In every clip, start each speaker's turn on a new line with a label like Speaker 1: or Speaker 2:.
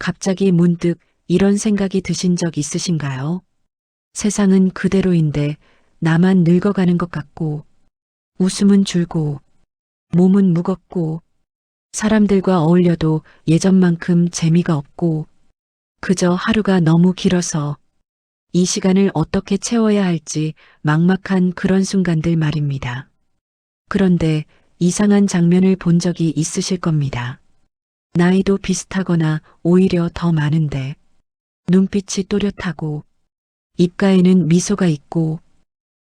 Speaker 1: 갑자기 문득 이런 생각이 드신 적 있으신가요? 세상은 그대로인데 나만 늙어가는 것 같고 웃음은 줄고 몸은 무겁고 사람들과 어울려도 예전만큼 재미가 없고 그저 하루가 너무 길어서 이 시간을 어떻게 채워야 할지 막막한 그런 순간들 말입니다. 그런데 이상한 장면을 본 적이 있으실 겁니다. 나이도 비슷하거나 오히려 더 많은데 눈빛이 또렷하고 입가에는 미소가 있고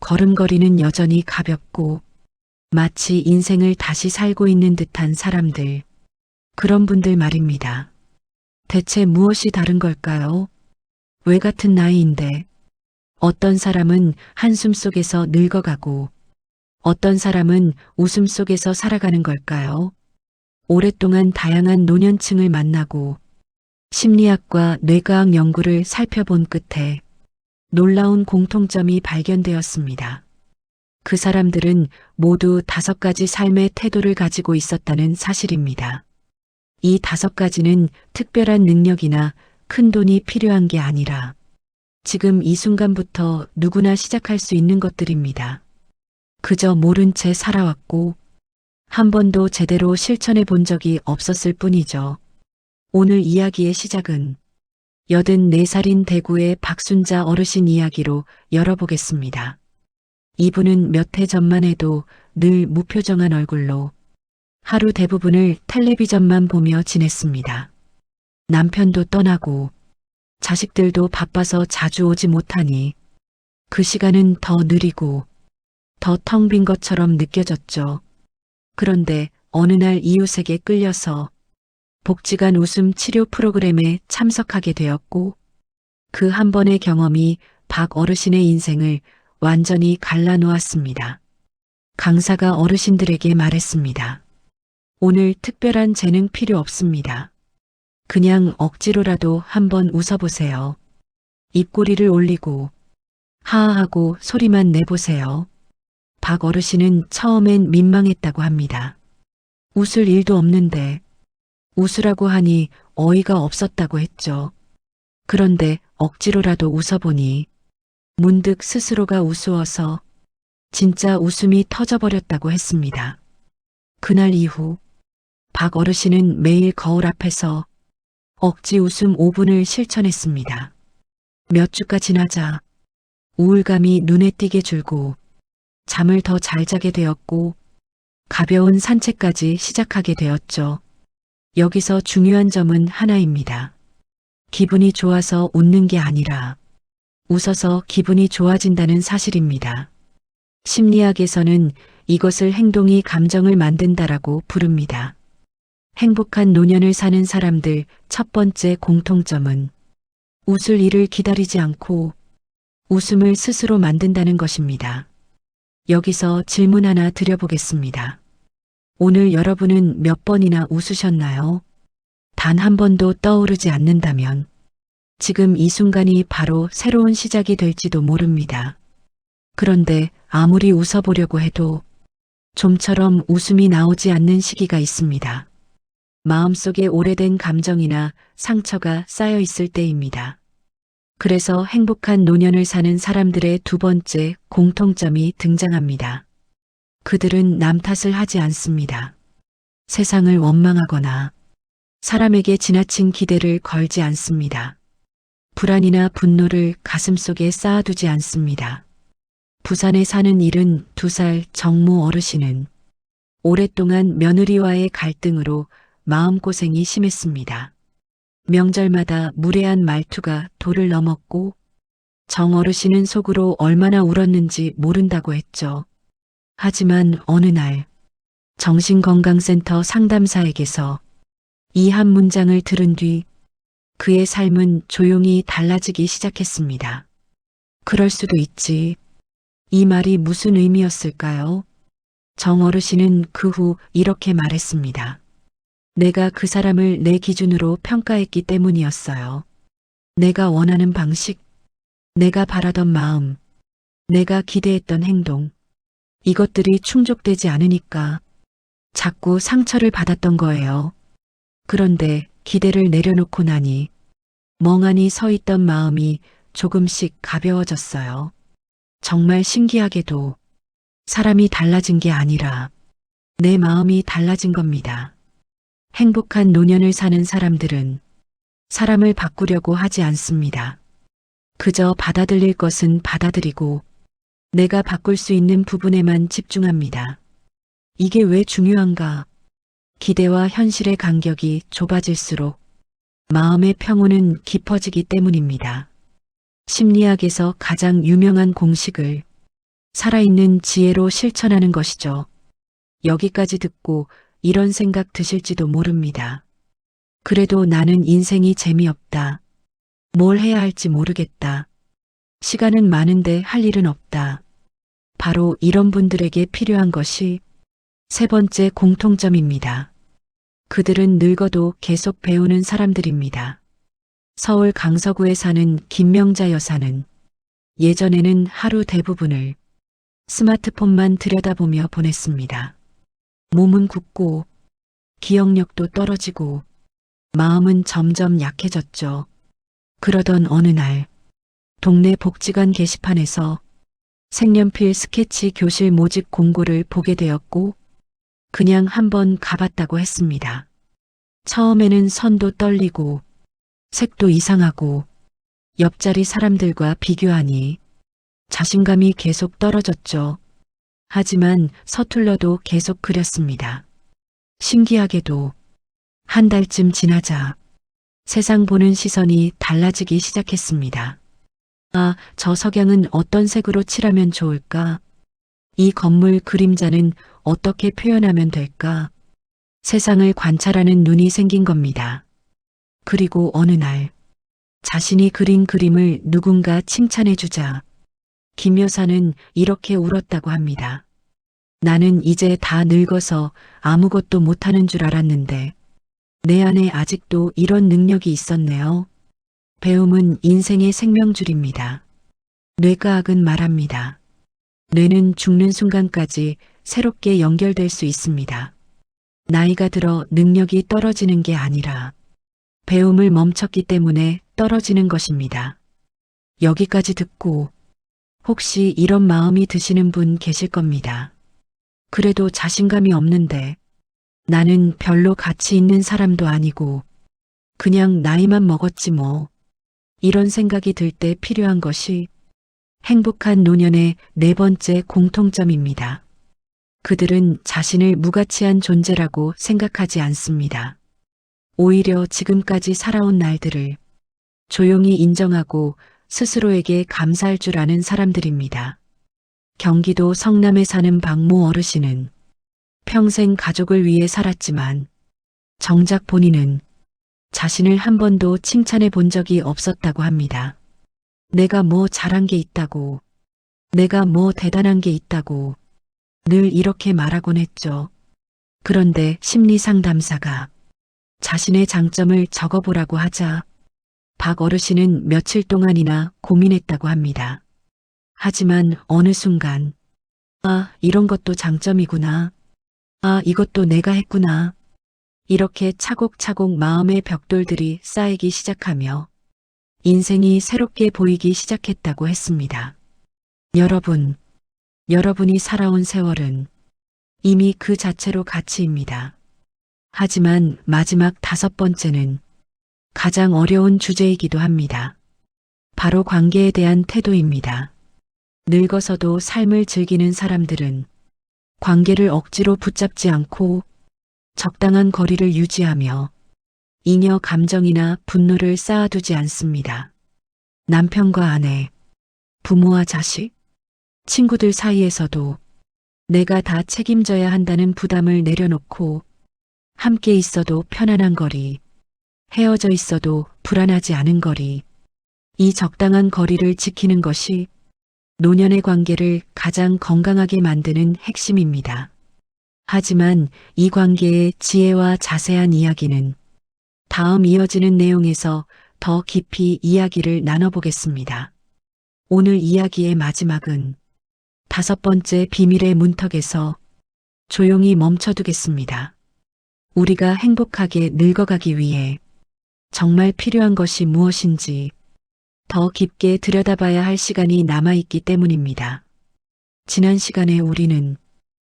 Speaker 1: 걸음걸이는 여전히 가볍고 마치 인생을 다시 살고 있는 듯한 사람들. 그런 분들 말입니다. 대체 무엇이 다른 걸까요? 왜 같은 나이인데 어떤 사람은 한숨 속에서 늙어가고 어떤 사람은 웃음 속에서 살아가는 걸까요? 오랫동안 다양한 노년층을 만나고 심리학과 뇌과학 연구를 살펴본 끝에 놀라운 공통점이 발견되었습니다. 그 사람들은 모두 다섯 가지 삶의 태도를 가지고 있었다는 사실입니다. 이 다섯 가지는 특별한 능력이나 큰 돈이 필요한 게 아니라 지금 이 순간부터 누구나 시작할 수 있는 것들입니다. 그저 모른 채 살아왔고 한 번도 제대로 실천해 본 적이 없었을 뿐이죠. 오늘 이야기의 시작은 84살인 대구의 박순자 어르신 이야기로 열어보겠습니다. 이분은 몇 해 전만 해도 늘 무표정한 얼굴로 하루 대부분을 텔레비전만 보며 지냈습니다. 남편도 떠나고 자식들도 바빠서 자주 오지 못하니 그 시간은 더 느리고 더 텅 빈 것처럼 느껴졌죠. 그런데 어느 날 이웃에게 끌려서 복지관 웃음 치료 프로그램에 참석하게 되었고 그 한 번의 경험이 박 어르신의 인생을 완전히 갈라놓았습니다. 강사가 어르신들에게 말했습니다. 오늘 특별한 재능 필요 없습니다. 그냥 억지로라도 한번 웃어보세요. 입꼬리를 올리고 하하하고 소리만 내보세요. 박 어르신은 처음엔 민망했다고 합니다. 웃을 일도 없는데 웃으라고 하니 어이가 없었다고 했죠. 그런데 억지로라도 웃어보니 문득 스스로가 우스워서 진짜 웃음이 터져버렸다고 했습니다. 그날 이후 박 어르신은 매일 거울 앞에서 억지 웃음 5분을 실천했습니다. 몇 주가 지나자 우울감이 눈에 띄게 줄고 잠을 더 잘 자게 되었고 가벼운 산책까지 시작하게 되었죠. 여기서 중요한 점은 하나입니다. 기분이 좋아서 웃는 게 아니라 웃어서 기분이 좋아진다는 사실입니다. 심리학에서는 이것을 행동이 감정을 만든다라고 부릅니다. 행복한 노년을 사는 사람들 첫 번째 공통점은 웃을 일을 기다리지 않고 웃음을 스스로 만든다는 것입니다. 여기서 질문 하나 드려보겠습니다. 오늘 여러분은 몇 번이나 웃으셨나요? 단 한 번도 떠오르지 않는다면 지금 이 순간이 바로 새로운 시작이 될지도 모릅니다. 그런데 아무리 웃어보려고 해도 좀처럼 웃음이 나오지 않는 시기가 있습니다. 마음속에 오래된 감정이나 상처가 쌓여 있을 때입니다. 그래서 행복한 노년을 사는 사람들의 두 번째 공통점이 등장합니다. 그들은 남 탓을 하지 않습니다. 세상을 원망하거나 사람에게 지나친 기대를 걸지 않습니다. 불안이나 분노를 가슴속에 쌓아두지 않습니다. 부산에 사는 일은 두살 정모 어르신은 오랫동안 며느리와의 갈등으로 마음고생이 심했습니다. 명절마다 무례한 말투가 도를 넘었고 정 어르신은 속으로 얼마나 울었는지 모른다고 했죠. 하지만 어느 날 정신건강센터 상담사에게서 이 한 문장을 들은 뒤 그의 삶은 조용히 달라지기 시작했습니다. 그럴 수도 있지. 이 말이 무슨 의미였을까요? 정 어르신은 그 후 이렇게 말했습니다. 내가 그 사람을 내 기준으로 평가했기 때문이었어요. 내가 원하는 방식, 내가 바라던 마음, 내가 기대했던 행동, 이것들이 충족되지 않으니까 자꾸 상처를 받았던 거예요. 그런데 기대를 내려놓고 나니 멍하니 서 있던 마음이 조금씩 가벼워졌어요. 정말 신기하게도 사람이 달라진 게 아니라 내 마음이 달라진 겁니다. 행복한 노년을 사는 사람들은 사람을 바꾸려고 하지 않습니다. 그저 받아들일 것은 받아들이고 내가 바꿀 수 있는 부분에만 집중합니다. 이게 왜 중요한가? 기대와 현실의 간격이 좁아질수록 마음의 평온은 깊어지기 때문입니다. 심리학에서 가장 유명한 공식을 살아있는 지혜로 실천하는 것이죠. 여기까지 듣고 이런 생각 드실지도 모릅니다. 그래도 나는 인생이 재미없다. 뭘 해야 할지 모르겠다. 시간은 많은데 할 일은 없다. 바로 이런 분들에게 필요한 것이 세 번째 공통점입니다. 그들은 늙어도 계속 배우는 사람들입니다. 서울 강서구에 사는 김명자 여사는 예전에는 하루 대부분을 스마트폰만 들여다보며 보냈습니다. 몸은 굳고 기억력도 떨어지고 마음은 점점 약해졌죠. 그러던 어느 날 동네 복지관 게시판에서 색연필 스케치 교실 모집 공고를 보게 되었고 그냥 한번 가봤다고 했습니다. 처음에는 선도 떨리고 색도 이상하고 옆자리 사람들과 비교하니 자신감이 계속 떨어졌죠. 하지만 서툴러도 계속 그렸습니다. 신기하게도 한 달쯤 지나자 세상 보는 시선이 달라지기 시작했습니다. 아, 저 석양은 어떤 색으로 칠하면 좋을까? 이 건물 그림자는 어떻게 표현하면 될까? 세상을 관찰하는 눈이 생긴 겁니다. 그리고 어느 날 자신이 그린 그림을 누군가 칭찬해 주자 김 여사는 이렇게 울었다고 합니다. 나는 이제 다 늙어서 아무것도 못하는 줄 알았는데 내 안에 아직도 이런 능력이 있었네요. 배움은 인생의 생명줄입니다. 뇌과학은 말합니다. 뇌는 죽는 순간까지 새롭게 연결될 수 있습니다. 나이가 들어 능력이 떨어지는 게 아니라 배움을 멈췄기 때문에 떨어지는 것입니다. 여기까지 듣고 혹시 이런 마음이 드시는 분 계실 겁니다. 그래도 자신감이 없는데 나는 별로 가치 있는 사람도 아니고 그냥 나이만 먹었지 뭐. 이런 생각이 들 때 필요한 것이 행복한 노년의 네 번째 공통점입니다. 그들은 자신을 무가치한 존재라고 생각하지 않습니다. 오히려 지금까지 살아온 날들을 조용히 인정하고 스스로에게 감사할 줄 아는 사람들입니다. 경기도 성남에 사는 박모 어르신은 평생 가족을 위해 살았지만 정작 본인은 자신을 한 번도 칭찬해 본 적이 없었다고 합니다. 내가 뭐 잘한 게 있다고, 내가 뭐 대단한 게 있다고 늘 이렇게 말하곤 했죠. 그런데 심리 상담사가 자신의 장점을 적어보라고 하자 박 어르신은 며칠 동안이나 고민했다고 합니다. 하지만 어느 순간, 아, 이런 것도 장점이구나. 아, 이것도 내가 했구나. 이렇게 차곡차곡 마음의 벽돌들이 쌓이기 시작하며 인생이 새롭게 보이기 시작했다고 했습니다. 여러분, 여러분이 살아온 세월은 이미 그 자체로 가치입니다. 하지만 마지막 다섯 번째는 가장 어려운 주제이기도 합니다. 바로 관계에 대한 태도입니다. 늙어서도 삶을 즐기는 사람들은 관계를 억지로 붙잡지 않고 적당한 거리를 유지하며 잉여 감정이나 분노를 쌓아두지 않습니다. 남편과 아내, 부모와 자식, 친구들 사이에서도 내가 다 책임져야 한다는 부담을 내려놓고 함께 있어도 편안한 거리, 헤어져 있어도 불안하지 않은 거리, 이 적당한 거리를 지키는 것이 노년의 관계를 가장 건강하게 만드는 핵심입니다. 하지만 이 관계의 지혜와 자세한 이야기는 다음 이어지는 내용에서 더 깊이 이야기를 나눠보겠습니다. 오늘 이야기의 마지막은 다섯 번째 비밀의 문턱에서 조용히 멈춰두겠습니다. 우리가 행복하게 늙어가기 위해 정말 필요한 것이 무엇인지 더 깊게 들여다봐야 할 시간이 남아있기 때문입니다. 지난 시간에 우리는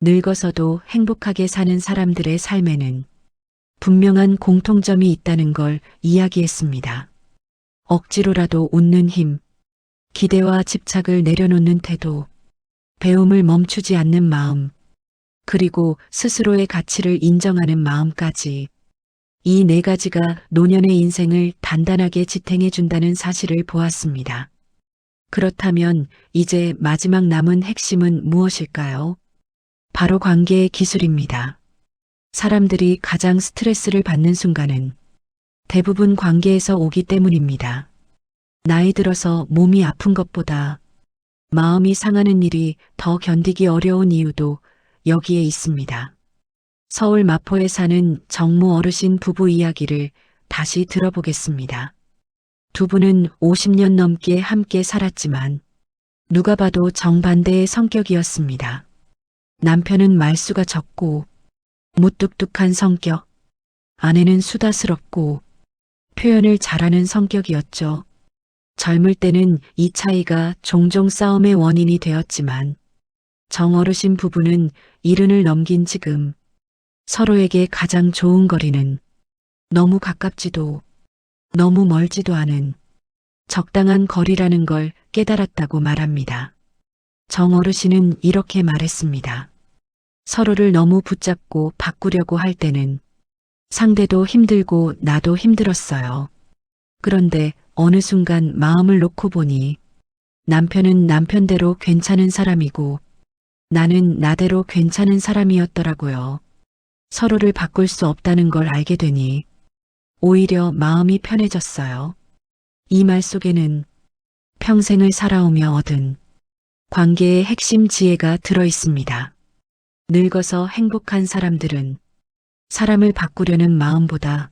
Speaker 1: 늙어서도 행복하게 사는 사람들의 삶에는 분명한 공통점이 있다는 걸 이야기했습니다. 억지로라도 웃는 힘, 기대와 집착을 내려놓는 태도, 배움을 멈추지 않는 마음, 그리고 스스로의 가치를 인정하는 마음까지 이 네 가지가 노년의 인생을 단단하게 지탱해 준다는 사실을 보았습니다. 그렇다면 이제 마지막 남은 핵심은 무엇일까요? 바로 관계의 기술입니다. 사람들이 가장 스트레스를 받는 순간은 대부분 관계에서 오기 때문입니다. 나이 들어서 몸이 아픈 것보다 마음이 상하는 일이 더 견디기 어려운 이유도 여기에 있습니다. 서울 마포에 사는 정모 어르신 부부 이야기를 다시 들어보겠습니다. 두 분은 50년 넘게 함께 살았지만 누가 봐도 정반대의 성격이었습니다. 남편은 말수가 적고 무뚝뚝한 성격, 아내는 수다스럽고 표현을 잘하는 성격이었죠. 젊을 때는 이 차이가 종종 싸움의 원인이 되었지만 정어르신 부부는 이른을 넘긴 지금 서로에게 가장 좋은 거리는 너무 가깝지도 너무 멀지도 않은 적당한 거리라는 걸 깨달았다고 말합니다. 정 어르신은 이렇게 말했습니다. 서로를 너무 붙잡고 바꾸려고 할 때는 상대도 힘들고 나도 힘들었어요. 그런데 어느 순간 마음을 놓고 보니 남편은 남편대로 괜찮은 사람이고 나는 나대로 괜찮은 사람이었더라고요. 서로를 바꿀 수 없다는 걸 알게 되니 오히려 마음이 편해졌어요. 이 말 속에는 평생을 살아오며 얻은 관계의 핵심 지혜가 들어 있습니다. 늙어서 행복한 사람들은 사람을 바꾸려는 마음보다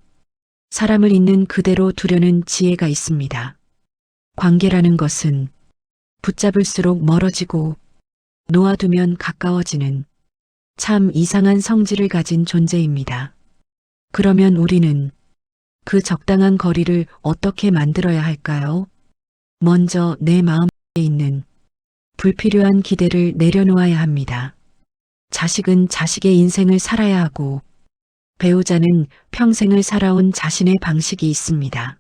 Speaker 1: 사람을 있는 그대로 두려는 지혜가 있습니다. 관계라는 것은 붙잡을수록 멀어지고 놓아두면 가까워지는 참 이상한 성질을 가진 존재입니다. 그러면 우리는 그 적당한 거리를 어떻게 만들어야 할까요? 먼저 내 마음에 있는 불필요한 기대를 내려놓아야 합니다. 자식은 자식의 인생을 살아야 하고 배우자는 평생을 살아온 자신의 방식이 있습니다.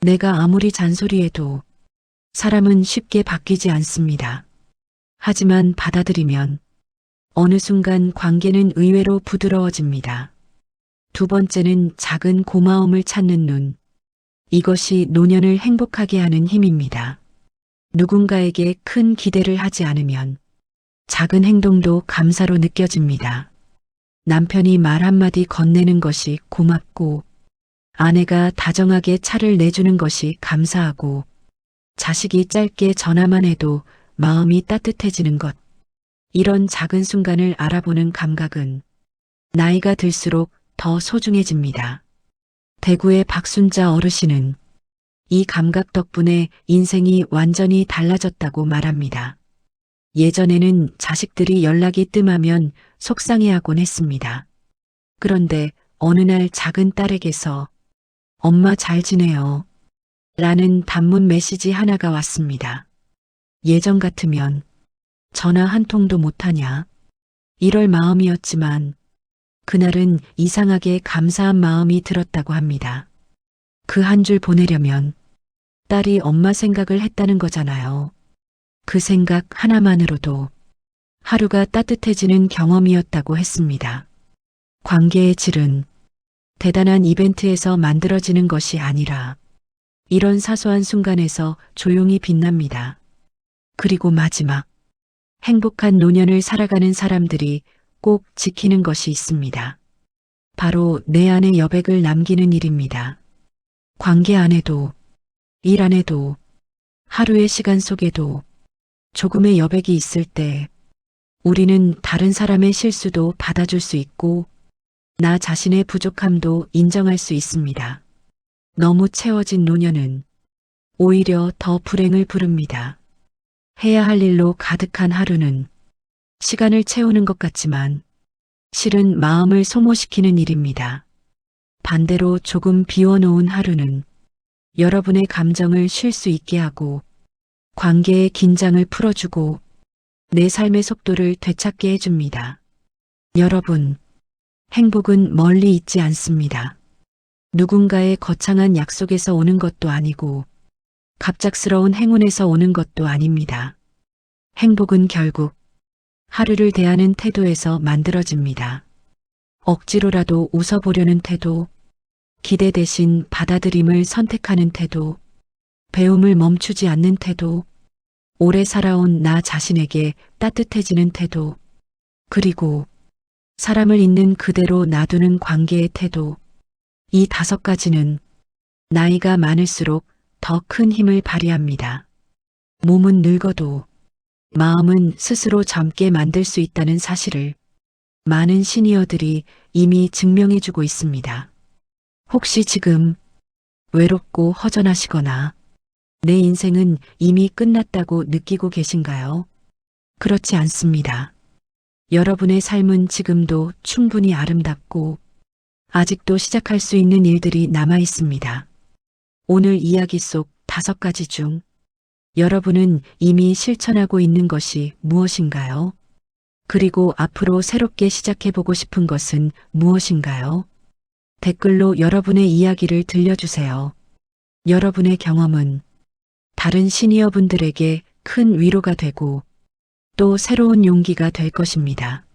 Speaker 1: 내가 아무리 잔소리해도 사람은 쉽게 바뀌지 않습니다. 하지만 받아들이면 어느 순간 관계는 의외로 부드러워집니다. 두 번째는 작은 고마움을 찾는 눈. 이것이 노년을 행복하게 하는 힘입니다. 누군가에게 큰 기대를 하지 않으면 작은 행동도 감사로 느껴집니다. 남편이 말 한마디 건네는 것이 고맙고 아내가 다정하게 차를 내주는 것이 감사하고 자식이 짧게 전화만 해도 마음이 따뜻해지는 것. 이런 작은 순간을 알아보는 감각은 나이가 들수록 더 소중해집니다. 대구의 박순자 어르신은 이 감각 덕분에 인생이 완전히 달라졌다고 말합니다. 예전에는 자식들이 연락이 뜸하면 속상해하곤 했습니다. 그런데 어느 날 작은 딸에게서 엄마 잘 지내요. 라는 단문 메시지 하나가 왔습니다. 예전 같으면 전화 한 통도 못하냐. 이럴 마음이었지만 그날은 이상하게 감사한 마음이 들었다고 합니다. 그 한 줄 보내려면 딸이 엄마 생각을 했다는 거잖아요. 그 생각 하나만으로도 하루가 따뜻해지는 경험이었다고 했습니다. 관계의 질은 대단한 이벤트에서 만들어지는 것이 아니라 이런 사소한 순간에서 조용히 빛납니다. 그리고 마지막, 행복한 노년을 살아가는 사람들이 꼭 지키는 것이 있습니다. 바로 내 안에 여백을 남기는 일입니다. 관계 안에도, 일 안에도, 하루의 시간 속에도 조금의 여백이 있을 때 우리는 다른 사람의 실수도 받아줄 수 있고 나 자신의 부족함도 인정할 수 있습니다. 너무 채워진 노년은 오히려 더 불행을 부릅니다. 해야 할 일로 가득한 하루는 시간을 채우는 것 같지만 실은 마음을 소모시키는 일입니다. 반대로 조금 비워놓은 하루는 여러분의 감정을 쉴 수 있게 하고 관계의 긴장을 풀어주고 내 삶의 속도를 되찾게 해줍니다. 여러분, 행복은 멀리 있지 않습니다. 누군가의 거창한 약속에서 오는 것도 아니고 갑작스러운 행운에서 오는 것도 아닙니다. 행복은 결국 하루를 대하는 태도에서 만들어집니다. 억지로라도 웃어보려는 태도, 기대 대신 받아들임을 선택하는 태도, 배움을 멈추지 않는 태도, 오래 살아온 나 자신에게 따뜻해지는 태도, 그리고 사람을 있는 그대로 놔두는 관계의 태도, 이 다섯 가지는 나이가 많을수록 더 큰 힘을 발휘합니다. 몸은 늙어도 마음은 스스로 젊게 만들 수 있다는 사실을 많은 시니어들이 이미 증명해주고 있습니다. 혹시 지금 외롭고 허전하시거나 내 인생은 이미 끝났다고 느끼고 계신가요? 그렇지 않습니다. 여러분의 삶은 지금도 충분히 아름답고 아직도 시작할 수 있는 일들이 남아 있습니다. 오늘 이야기 속 다섯 가지 중 여러분은 이미 실천하고 있는 것이 무엇인가요? 그리고 앞으로 새롭게 시작해보고 싶은 것은 무엇인가요? 댓글로 여러분의 이야기를 들려주세요. 여러분의 경험은 다른 시니어 분들에게 큰 위로가 되고 또 새로운 용기가 될 것입니다.